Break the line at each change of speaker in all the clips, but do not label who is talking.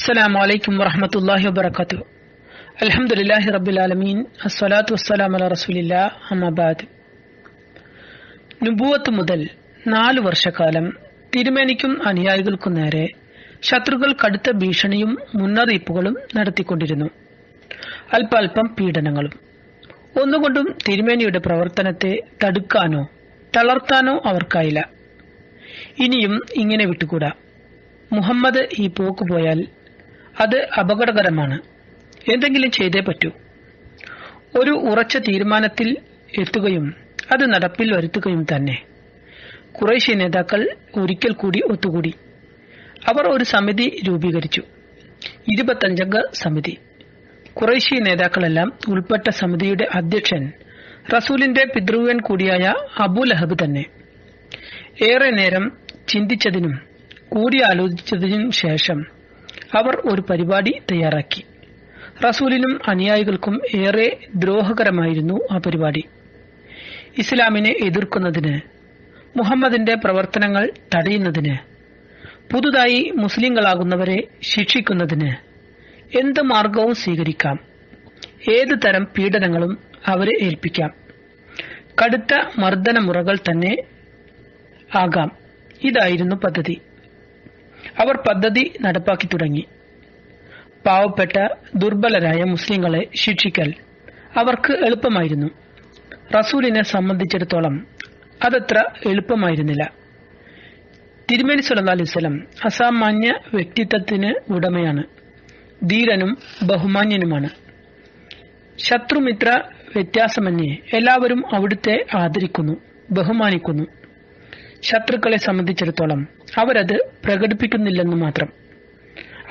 السلام عليكم ورحمة الله وبركاته الحمد لله رب العالمين الصلاة والسلام على رسول الله أما بعد നുബൂവത്ത് മുതൽ നാല് വർഷക്കാലം തിരുമേനിക്കും അനുയായികൾക്കും നേരെ ശത്രുക്കൾ കടുത്ത ഭീഷണിയും മുന്നറിയിപ്പുകളും നടത്തിക്കൊണ്ടിരുന്നു അല്പാൽപം പീഡനങ്ങളും ഒന്നുകൊണ്ടും തിരുമേനിയുടെ പ്രവർത്തനത്തെ തടുക്കാനോ തളർത്താനോ അവർക്കായില്ല ഇനിയും ഇങ്ങനെ വിട്ടുകൂടാ മുഹമ്മദ് ഈ പോക്ക് പോയാൽ അത് അപകടകരമാണ്. എന്തെങ്കിലും ചെയ്തേ പറ്റൂ. ഒരു ഉറച്ച തീരുമാനത്തിൽ എത്തുകയും അത് നടപ്പിൽ വരുത്തുകയും തന്നെ. കുറേശ്യ നേതാക്കൾ ഒരിക്കൽ കൂടി ഒത്തുകൂടി. അവർ ഒരു സമിതി രൂപീകരിച്ചു. ഇരുപത്തഞ്ചംഗ സമിതി. കുറേശ്യ നേതാക്കളെല്ലാം ഉൾപ്പെട്ട സമിതിയുടെ അധ്യക്ഷൻ റസൂലിന്റെ പിതൃവൻ കൂടിയായ അബു ലഹബ് തന്നെ. ഏറെ നേരം ചിന്തിച്ചതിനും കൂടിയാലോചിച്ചതിനും ശേഷം അവർ ഒരു പരിപാടി തയ്യാറാക്കി. റസൂലിനും അനുയായികൾക്കും ഏറെ ദ്രോഹകരമായിരുന്നു ആ പരിപാടി. ഇസ്ലാമിനെ എതിർക്കുന്നതിന് മുഹമ്മദിന്റെ പ്രവർത്തനങ്ങൾ തടയുന്നതിന് പുതുതായി മുസ്ലിങ്ങളാകുന്നവരെ ശിക്ഷിക്കുന്നതിന് എന്ത് മാർഗവും സ്വീകരിക്കാം. ഏത് തരം പീഡനങ്ങളും അവരെ ഏൽപ്പിക്കാം. കടുത്ത മർദ്ദനമുറകൾ തന്നെ ആകാം. ഇതായിരുന്നു പദ്ധതി. അവർ പദ്ധതി നടപ്പാക്കി തുടങ്ങി. പാവപ്പെട്ട ദുർബലരായ മുസ്ലിങ്ങളെ ശിക്ഷിക്കൽ അവർക്ക് എളുപ്പമായിരുന്നു. റസൂലിനെ സംബന്ധിച്ചിടത്തോളം അതത്ര എളുപ്പമായിരുന്നില്ല. തിരുമേനി സല്ലല്ലാഹു അലൈഹി അസാമാന്യ വ്യക്തിത്വത്തിന് ഉടമയാണ്. ധീരനും ബഹുമാന്യനുമാണ്. ശത്രുമിത്ര വ്യത്യാസമന്യേ എല്ലാവരും അവിടുത്തെ ആദരിക്കുന്നു ബഹുമാനിക്കുന്നു. ശത്രുക്കളെ സംബന്ധിച്ചിടത്തോളം അവരത് പ്രകടിപ്പിക്കുന്നില്ലെന്ന് മാത്രം.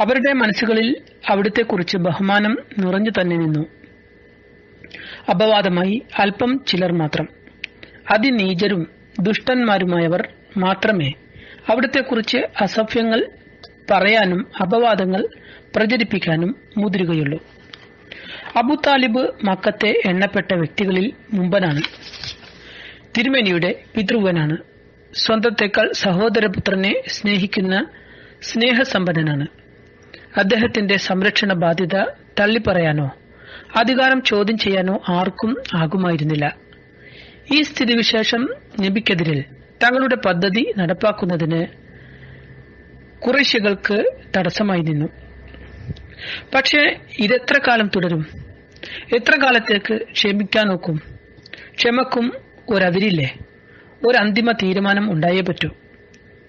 അവരുടെ മനസ്സുകളിൽ അവിടുത്തെക്കുറിച്ച് ബഹുമാനം നിറഞ്ഞു തന്നെ നിന്നു. അപവാദമായി അല്പം ചിലർ മാത്രം. അതിനീചരും ദുഷ്ടന്മാരുമായവർ മാത്രമേ അവിടുത്തെക്കുറിച്ച് അസഭ്യങ്ങൾ പറയാനും അപവാദങ്ങൾ പ്രചരിപ്പിക്കാനും മുതിരുകയുള്ളൂ. അബു താലിബ് മക്കത്തെ എണ്ണപ്പെട്ട വ്യക്തികളിൽ മുമ്പനാണ്. തിരുമേനിയുടെ പിതൃവനാണ്. സ്വന്തത്തെക്കാൾ സഹോദരപുത്രനെ സ്നേഹിക്കുന്ന സ്നേഹസമ്പന്നനാണ്. അദ്ദേഹത്തിന്റെ സംരക്ഷണ ബാധ്യത തള്ളിപ്പറയാനോ അധികാരം ചോദ്യം ചെയ്യാനോ ആർക്കും ആകുമായിരുന്നില്ല. ഈ സ്ഥിതിവിശേഷം നബിക്കെതിരിൽ തങ്ങളുടെ പദ്ധതി നടപ്പാക്കുന്നതിന് കുറേശ്യകൾക്ക് തടസ്സമായി നിന്നു. പക്ഷേ ഇതെത്ര കാലം തുടരും? എത്ര കാലത്തേക്ക് ക്ഷമിക്കാൻ നോക്കും? ക്ഷമക്കും ഒരതിരില്ലേ? ഒരു അന്തിമ തീരുമാനം ഉണ്ടായേ പറ്റൂ.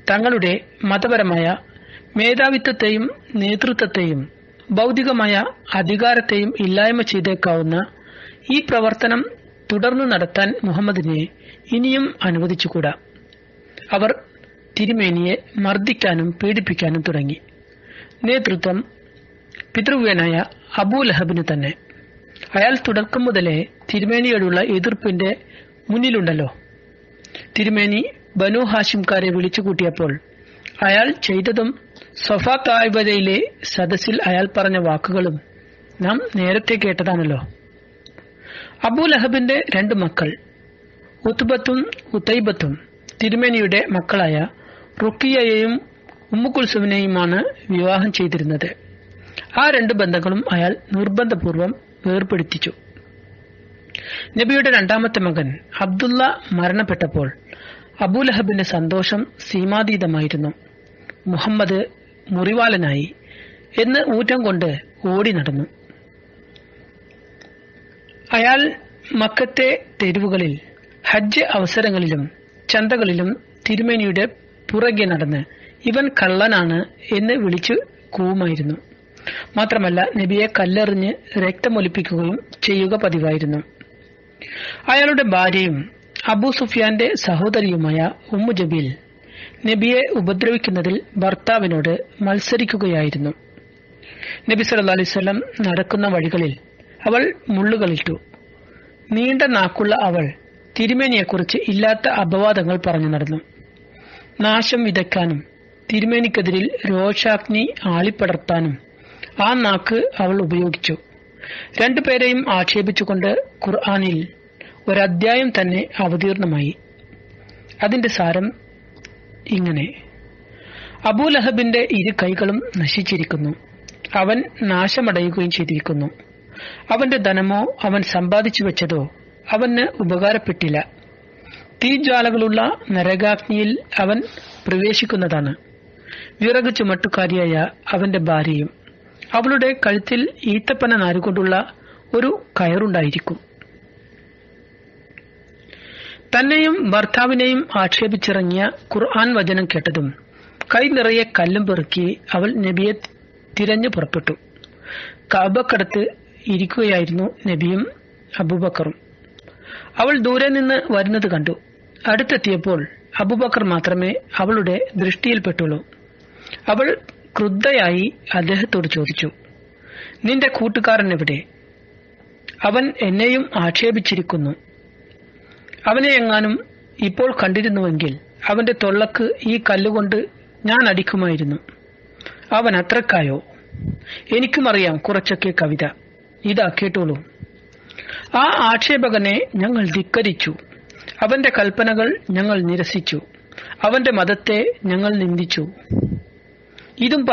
തങ്ങളുടെ മതപരമായ മേധാവിത്വത്തെയും നേതൃത്വത്തെയും ഭൗതികമായ അധികാരത്തെയും ഇല്ലായ്മ ചെയ്തേക്കാവുന്ന ഈ പ്രവർത്തനം തുടർന്നു നടത്താൻ മുഹമ്മദിനെ ഇനിയും അനുവദിച്ചുകൂടാ. അവർ തിരുമേനിയെ മർദ്ദിക്കാനും പീഡിപ്പിക്കാനും തുടങ്ങി. നേതൃത്വം പിതൃവ്യനായ അബൂലഹബിന് തന്നെ. അയാൾ തുടക്കം മുതലേ തിരുമേനിയോടുള്ള എതിർപ്പിന്റെ മുന്നിലുണ്ടല്ലോ. തിരുമേനി ബനു ഹാഷിംകാരെ വിളിച്ചു കൂട്ടിയപ്പോൾ അയാൾ ചെയ്തതും സൊഫ തായ്വരയിലെ സദസ്സിൽ അയാൾ പറഞ്ഞ വാക്കുകളും നാം നേരത്തെ കേട്ടതാണല്ലോ. അബൂ ലഹബിന്റെ രണ്ട് മക്കൾ ഉത്തുബത്തും ഉത്തൈബത്തും തിരുമേനിയുടെ മക്കളായ റുക്കിയയെയും ഉമ്മുക്കുൽസുവിനെയുമാണ് വിവാഹം ചെയ്തിരുന്നത്. ആ രണ്ട് ബന്ധങ്ങളും അയാൾ നിർബന്ധപൂർവം വേർപ്പെടുത്തിച്ചു നബിയുടെ രണ്ടാമത്തെ മകൻ അബ്ദുള്ള മരണപ്പെട്ടപ്പോൾ അബൂലഹബിന്റെ സന്തോഷം സീമാതീതമായിരുന്നു. മുഹമ്മദ് മുറിവാലനായി എന്ന് ഊറ്റം കൊണ്ട് ഓടി നടന്നു. അയാൾ മക്കത്തെ തെരുവുകളിൽ ഹജ്ജ് അവസരങ്ങളിലും ചന്തകളിലും തിരുമേനിയുടെ പുറകെ നടന്ന് ഇവൻ കള്ളനാണ് എന്ന് വിളിച്ചു കൂവുമായിരുന്നു. മാത്രമല്ല നബിയെ കല്ലെറിഞ്ഞ് രക്തമൊലിപ്പിക്കുകയും ചെയ്യുക പതിവായിരുന്നു. അയാളുടെ ഭാര്യയും അബൂ സുഫിയാന്റെ സഹോദരിയുമായ ഉമ്മു ജബീൽ നബിയെ ഉപദ്രവിക്കുന്നതിൽ ഭർത്താവിനോട് മത്സരിക്കുകയായിരുന്നു. നബി സല്ലല്ലാഹു അലൈഹി വസല്ലം നടക്കുന്ന വഴികളിൽ അവൾ മുള്ളുകളിട്ടു. നീണ്ട നാക്കുള്ള അവൾ തിരുമേനിയെക്കുറിച്ച് ഇല്ലാത്ത അപവാദങ്ങൾ പറഞ്ഞു നടന്നു. നാശം വിതയ്ക്കാനും തിരുമേനിക്കെതിരിൽ രോഷാഗ്നി ആളിപ്പടർത്താനും ആ നാക്ക് അവൾ ഉപയോഗിച്ചു. രണ്ടുപേരെയും ആക്ഷേപിച്ചുകൊണ്ട് ഖുർആാനിൽ ഒരധ്യായം തന്നെ അവതീർണമായി. അതിന്റെ സാരം ഇങ്ങനെ. അബൂലഹബിന്റെ ഇരു കൈകളും നശിച്ചിരിക്കുന്നു. അവൻ നാശമടയുകയും ചെയ്തിരിക്കുന്നു. അവന്റെ ധനമോ അവൻ സമ്പാദിച്ചു വെച്ചതോ അവന് ഉപകാരപ്പെട്ടില്ല. തീജ്വാലകളുള്ള നരകാഗ്നിയിൽ അവൻ പ്രവേശിക്കുന്നതാണ്. വിറക് ചുമട്ടുകാരിയായ അവന്റെ ഭാര്യയും അവളുടെ കഴുത്തിൽ ഈത്തപ്പന നാരുകൊണ്ടുള്ള ഒരു കയറുണ്ടായിരിക്കും. തന്നെയും ഭർത്താവിനെയും ആക്ഷേപിച്ചിറങ്ങിയ ഖുർആൻ വചനം കേട്ടതും കൈ നിറയെ കല്ലും പെറുക്കി അവൾ നബിയെ തിരഞ്ഞു പുറപ്പെട്ടു. കാബക്കടത്ത് ഇരിക്കുകയായിരുന്നു നബിയും അബൂബക്കറും. അവൾ ദൂരെ നിന്ന് വരുന്നത് കണ്ടു. അടുത്തെത്തിയപ്പോൾ അബൂബക്കർ മാത്രമേ അവളുടെ ദൃഷ്ടിയിൽപ്പെട്ടുള്ളൂ. അവൾ ക്രുദ്ധയായി അദ്ദേഹത്തോട് ചോദിച്ചു നിന്റെ കൂട്ടുകാരൻ എവിടെ അവൻ എന്നെയും ആക്ഷേപിച്ചിരിക്കുന്നു. അവനെ എങ്ങാനും ഇപ്പോൾ കണ്ടിരുന്നുവെങ്കിൽ അവന്റെ തൊള്ളക്ക് ഈ കല്ലുകൊണ്ട് ഞാൻ അടിക്കുമായിരുന്നു. അവൻ അത്രക്കായോ? എനിക്കും അറിയാം കുറച്ചൊക്കെ കവിത. ഇതാ കേട്ടോളൂ. ആ ആക്ഷേപകനെ ഞങ്ങൾ ധിക്കരിച്ചു. അവന്റെ കൽപ്പനകൾ ഞങ്ങൾ നിരസിച്ചു. അവന്റെ മതത്തെ ഞങ്ങൾ നിന്ദിച്ചു. ഇതും